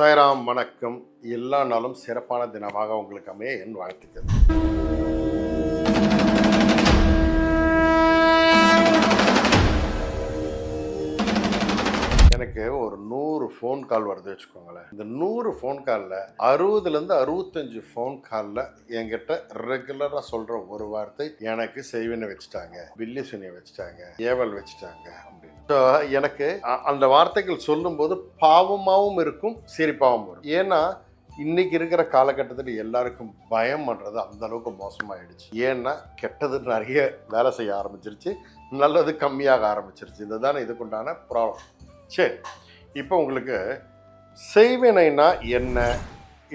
சாய்ராம் வணக்கம். எல்லா நாளும் சிறப்பான தினமாக உங்களுக்கு அமைய என் வாழ்த்துக்கள். எனக்கு ஒரு நூறு ஃபோன் கால் வருது வச்சுக்கோங்களேன். இந்த நூறு ஃபோன் காலில் அறுபதுலேருந்து அறுபத்தஞ்சு ஃபோன் காலில் என்கிட்ட ரெகுலராக சொல்கிற ஒரு வார்த்தை எனக்கு செய்வினை வச்சுட்டாங்க பில்லி சுனியை வச்சுட்டாங்க ஏவல் வச்சுட்டாங்க. எனக்கு அந்த வார்த்தைகள் சொல்லும்போது பாவமாகவும் இருக்கும் சிரிப்பாகவும் வரும். ஏன்னா இன்னைக்கு இருக்கிற காலகட்டத்தில் எல்லாருக்கும் பயம் பண்ணுறது அந்த அளவுக்கு மோசமாயிடுச்சு. ஏன்னா கெட்டது நிறைய வேலை செய்ய ஆரம்பிச்சிருச்சு நல்லது கம்மியாக ஆரம்பிச்சிருச்சு. இதுதான் இதுக்குண்டான ப்ராப்ளம். சரி இப்போ உங்களுக்கு செய்வினைனா என்ன?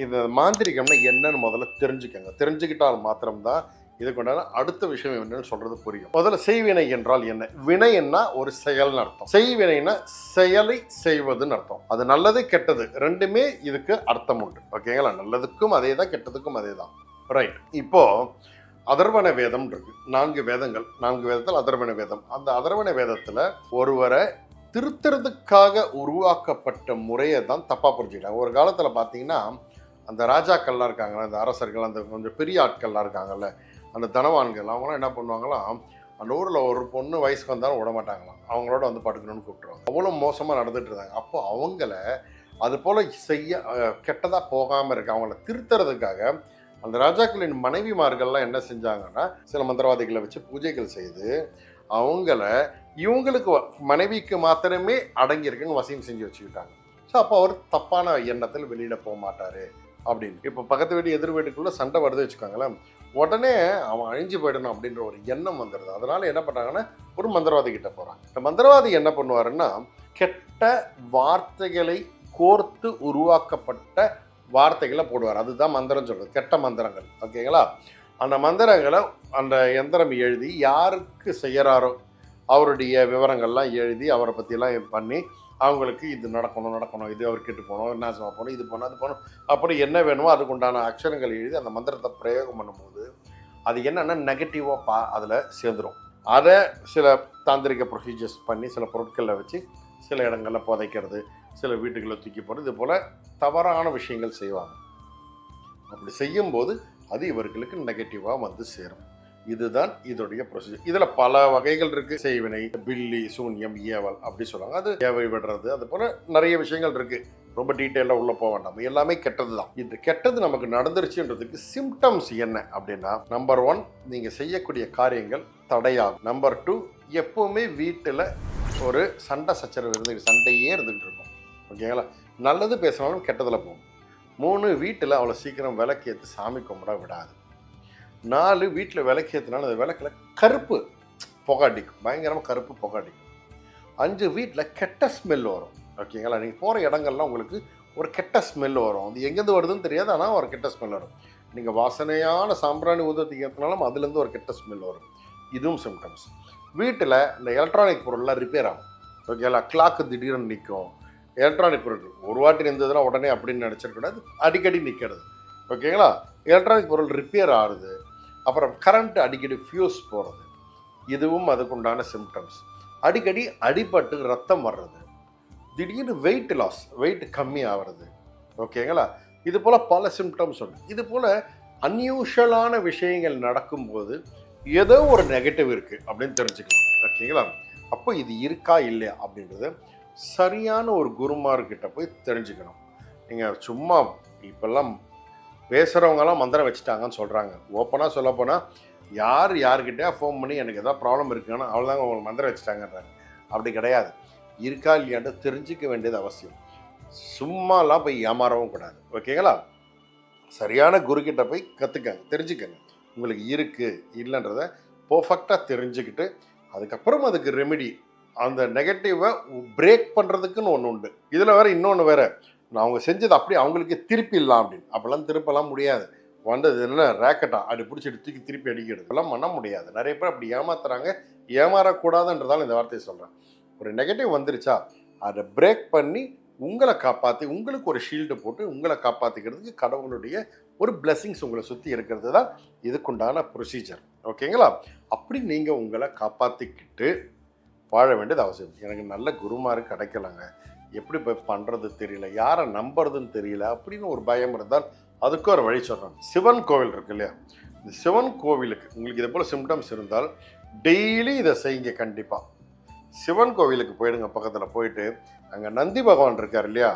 இந்த மாந்திரிகம்னா என்னன்னு முதல்ல தெரிஞ்சுக்கங்க. தெரிஞ்சுக்கிட்டால் மாத்திரம்தான் இதுக்குண்டான அடுத்த விஷயம் என்னன்னு சொல்றது புரியும். முதல்ல செய்வினை என்றால் என்ன? வினைன்னா ஒரு செயல்னு அர்த்தம். செய்வினைனா செயலை செய்வதுன்னு அர்த்தம். அது நல்லது கெட்டது ரெண்டுமே இதுக்கு அர்த்தம் உண்டு. ஓகேங்களா நல்லதுக்கும் அதே தான் கெட்டதுக்கும் அதே தான் ரைட் இப்போ அதர்வன வேதம் இருக்கு. நான்கு வேதங்கள். நான்கு வேதத்தில் அதர்வன வேதம். அந்த அதர்வன வேதத்தில் ஒருவரை திருத்துறதுக்காக உருவாக்கப்பட்ட முறையை தான் தப்பாக புரிஞ்சுக்கிட்டாங்க. ஒரு காலத்தில் பார்த்தீங்கன்னா அந்த ராஜாக்கள்லாம் இருக்காங்கல்ல அந்த அரசர்கள் அந்த கொஞ்சம் பெரிய ஆட்கள்லாம் இருக்காங்கல்ல அந்த தனவான்கள் அவங்களாம் என்ன பண்ணுவாங்களாம் அந்த ஊரில் ஒரு பொண்ணு வயசுக்கு வந்தாலும் விட மாட்டாங்களாம். அவங்களோட வந்து படுக்கணும்னு கூப்பிட்டுருவாங்க. அவ்வளோ மோசமாக நடந்துட்டு இருந்தாங்க. அப்போ அவங்கள அது போல் செய்ய கெட்டதாக போகாமல் இருக்க அவங்கள திருத்துறதுக்காக அந்த ராஜாக்களின் மனைவிமார்கள்லாம் என்ன செஞ்சாங்கன்னா சில மந்திரவாதிகளை வச்சு பூஜைகள் செய்து அவங்கள இவங்களுக்கு மனைவிக்கு மாத்திரமே அடங்கியிருக்குன்னு வசியம் செஞ்சு வச்சுக்கிட்டாங்க. ஸோ அப்போ அவர் தப்பான எண்ணத்தில் வெளியில் போக மாட்டார் அப்படின்னு. இப்போ பக்கத்து வீட்டு எதிர் வீட்டுக்குள்ளே சண்டை வருது வச்சுக்கோங்களேன். உடனே அவன் அழிஞ்சு போயிடணும் அப்படின்ற ஒரு எண்ணம் வந்துடுது அதனால் என்ன பண்ணுறாங்கன்னா ஒரு மந்திரவாதி கிட்ட போகிறான் இந்த மந்திரவாதி என்ன பண்ணுவாருன்னா கெட்ட வார்த்தைகளை கோர்த்து உருவாக்கப்பட்ட வார்த்தைகளை போடுவார். அதுதான் மந்திரம் சொல்கிறது கெட்ட மந்திரங்கள். ஓகேங்களா? அந்த மந்திரங்களை அந்த எந்திரம் எழுதி யாருக்கு செய்கிறாரோ அவருடைய விவரங்கள்லாம் எழுதி அவரை பற்றிலாம் பண்ணி அவங்களுக்கு இது நடக்கணும் நடக்கணும் இது அவர் கெட்டு போகணும் நாசமாக போகணும் இது போகணும் அது போகணும். அப்படி என்ன வேணுமோ அதுக்கு உண்டான அக்ஷரங்கள் எழுதி அந்த மந்திரத்தை பிரயோகம் பண்ணும்போது அது என்னென்னா நெகட்டிவாக பா அதில் சேர்ந்துடும் அதை சில தாந்திரிக ப்ரொசீஜர்ஸ் பண்ணி சில பொருட்களில் வச்சு சில இடங்களில் புதைக்கிறது சில வீட்டுகளில் தூக்கி போடுறது இது போல் தவறான விஷயங்கள் செய்வாங்க. அப்படி செய்யும்போது அது இவர்களுக்கு நெகட்டிவாக வந்து சேரும். இதுதான் இதோடைய ப்ரொசீஜர் இதில் பல வகைகள் இருக்குது செய்வினை பில்லி சூன்யம் ஏவல் அப்படி சொல்லுவாங்க. அது ஏவை விடுறது அது போல் நிறைய விஷயங்கள் இருக்குது ரொம்ப டீட்டெயிலாக உள்ளே போக வேண்டாம். எல்லாமே கெட்டது தான் இது கெட்டது நமக்கு நடந்துருச்சுன்றதுக்கு சிம்டம்ஸ் என்ன அப்படின்னா நம்பர் ஒன் நீங்கள் செய்யக்கூடிய காரியங்கள் தடையாகும். நம்பர் டூ எப்போவுமே வீட்டில் ஒரு சண்டை சச்சரவு இருந்து சண்டையே இருந்துகிட்டு இருக்கும். ஓகேங்களா நல்லது பேசினாலும் கெட்டதில் போகும். மூணு வீட்டில் அவ்வளோ சீக்கிரம் விளக்கேற்று சாமி கும்பிட விடாது. நாலு வீட்டில் விளக்கேற்றினாலும் அந்த விளக்கில் கருப்பு புகாட்டிக்கும் பயங்கரமாக கருப்பு புகாட்டிக்கும் அஞ்சு வீட்டில் கெட்ட ஸ்மெல் வரும். ஓகேங்களா நீங்கள் போகிற இடங்கள்லாம் உங்களுக்கு ஒரு கெட்ட ஸ்மெல் வரும். அது எங்கேருந்து வருதுன்னு தெரியாது ஆனால் ஒரு கெட்ட ஸ்மெல் வரும். நீங்கள் வாசனையான சாம்பிராணி ஊதத்துக்கு ஏற்றினாலும் அதுலேருந்து ஒரு கெட்ட ஸ்மெல் வரும். இதுவும் சிம்டம்ஸ் வீட்டில் இந்த எலக்ட்ரானிக் பொருள்லாம் ரிப்பேர் ஆகும். ஓகேங்களா கிளாக்கு திடீர்னு நிற்கும் எலக்ட்ரானிக் பொருள் ஒரு வாட்டி நின்றதுனா உடனே அப்படின்னு நினச்சிடக்கூடாது. அடிக்கடி நிற்கிறது ஓகேங்களா எலக்ட்ரானிக் பொருள் ரிப்பேர் ஆகுது. அப்புறம் கரண்ட் அடிக்கடி ஃபியூஸ் போகிறது இதுவும் அதுக்குண்டான சிம்டம்ஸ் அடிக்கடி அடிபட்டு ரத்தம் வர்றது. திடீர்னு வெயிட் லாஸ் வெயிட் கம்மி ஆகிறது ஓகேங்களா இது போல் பல சிம்டம்ஸ் உண்டு. இது போல் அன்யூஷுவலான விஷயங்கள் நடக்கும்போது ஏதோ ஒரு நெகட்டிவ் இருக்குது அப்படின்னு தெரிஞ்சுக்கலாம். ஓகேங்களா அப்போ இது இருக்கா இல்லையா அப்படின்றத சரியான ஒரு குருமார்கிட்ட போய் தெரிஞ்சுக்கணும். நீங்கள் சும்மா இப்போல்லாம் பேசுகிறவங்கலாம் மந்திரம் வச்சுட்டாங்கன்னு சொல்கிறாங்க ஓப்பனாக சொல்லப்போனால் யார் யார்கிட்டயா ஃபோன் பண்ணி எனக்கு எதாவது ப்ராப்ளம் இருக்குன்னா அவ்வளோதாங்க உங்களுக்கு மந்திரம் வச்சுட்டாங்கன்றாங்க. அப்படி கிடையாது. இருக்கா இல்லையான்ட்டு தெரிஞ்சுக்க வேண்டியது அவசியம். சும்மாலாம் போய் ஏமாறவும் கூடாது. ஓகேங்களா? சரியான குருக்கிட்ட போய் கற்றுக்கங்க தெரிஞ்சுக்கங்க. உங்களுக்கு இருக்குது இல்லைன்றத பர்ஃபெக்டாக தெரிஞ்சுக்கிட்டு அதுக்கப்புறம் அதுக்கு ரெமெடி அந்த நெகட்டிவை பிரேக் பண்ணுறதுக்குன்னு ஒன்று உண்டு. இதில் வேறு இன்னொன்று வேறு. நான் அவங்க செஞ்சது அப்படியே அவங்களுக்கு திருப்பிடலாம் அப்படின்னு. அப்போல்லாம் திருப்பலாம் முடியாது. வந்தது என்ன ரேக்கெட்டா அப்படி பிடிச்சிட்டு தூக்கி திருப்பி அடிக்கிறது. எல்லாம் பண்ண முடியாது. நிறைய பேர் அப்படி ஏமாத்துறாங்க. ஏமாறக்கூடாதுன்றதால இந்த வார்த்தையை சொல்கிறேன் ஒரு நெகட்டிவ் வந்துருச்சா அதை பிரேக் பண்ணி உங்களை காப்பாற்றி உங்களுக்கு ஒரு ஷீல்டு போட்டு உங்களை காப்பாற்றிக்கிறதுக்கு கடவுளுடைய ஒரு blessings உங்களை சுற்றி இருக்கிறது தான் இதுக்குண்டான ப்ரொசீஜர் ஓகேங்களா? அப்படி நீங்கள் உங்களை காப்பாற்றிக்கிட்டு வாழ வேண்டியது அவசியம். எனக்கு நல்ல குருமாரு கிடைக்கலங்க. எப்படி போய் பண்ணுறது தெரியல யாரை நம்புறதுன்னு தெரியல அப்படின்னு ஒரு பயம் இருந்தால் அதுக்கு ஒரு வழி சொல்கிறேன் சிவன் கோவில் இருக்கு இல்லையா? இந்த சிவன் கோவிலுக்கு உங்களுக்கு இதே போல் சிம்டம்ஸ் இருந்தால் டெய்லி இதை செய்யுங்க கண்டிப்பாக சிவன் கோவிலுக்கு போயிடுங்க பக்கத்தில் போயிட்டு அங்கே நந்தி பகவான் இருக்கார் இல்லையா?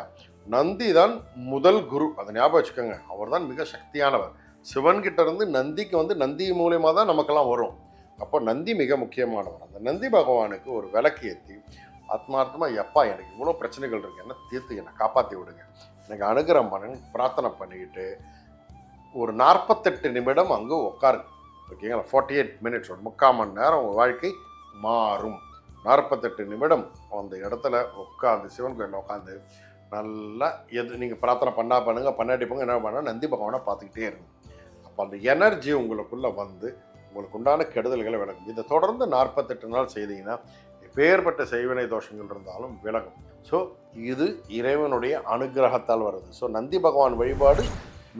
நந்தி தான் முதல் குரு. அதை ஞாபகம் வச்சுக்கோங்க. அவர் தான் மிக சக்தியானவர். சிவன் கிட்ட இருந்து நந்திக்கு வந்து நந்தி மூலியமாக தான் நமக்கெல்லாம் வரும். அப்போ நந்தி மிக முக்கியமானவர். அந்த நந்தி பகவானுக்கு ஒரு விளக்கு ஏற்றி ஆத்மார்த்தமாக எப்பா எனக்கு இவ்வளோ பிரச்சனைகள் இருக்குது என்ன தீர்த்து என்னை காப்பாற்றி விடுங்க. எனக்கு அனுகிரகம் பண்ணுங்க. பிரார்த்தனை பண்ணிக்கிட்டு ஒரு நாற்பத்தெட்டு நிமிடம் அங்கே உட்காருங்க ஓகேங்களா? ஃபார்ட்டி எயிட் மினிட்ஸ் ஒரு முக்கால் மணி நேரம் உங்கள் வாழ்க்கை மாறும். நாற்பத்தெட்டு நிமிடம் அந்த இடத்துல உட்காந்து சிவன் கோயிலில் உட்காந்து நல்லா எது நீங்கள் பிரார்த்தனை பண்ணால் பண்ணுங்கள் பண்ணாட்டி போங்க. என்ன பண்ணால் நந்தி பகவானை பார்த்துக்கிட்டே இருக்கும் அப்போ அந்த எனர்ஜி உங்களுக்குள்ளே வந்து உங்களுக்கு உண்டான கெடுதல்களை விளக்கும். இதை தொடர்ந்து நாற்பத்தெட்டு நாள் செய்தீங்கன்னா எப்பேற்பட்ட செய்வினை தோஷங்கள் இருந்தாலும் விலகும். ஸோ இது இறைவனுடைய அனுகிரகத்தால் வருது. ஸோ நந்தி பகவான் வழிபாடு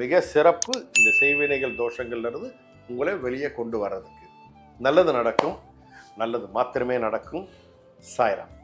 மிக சிறப்பு. இந்த செய்வினைகள் தோஷங்கள்லேருந்து உங்களை வெளியே கொண்டு வர்றதுக்கு. நல்லது நடக்கும். நல்லது மாத்திரமே நடக்கும். சாய்ராம்.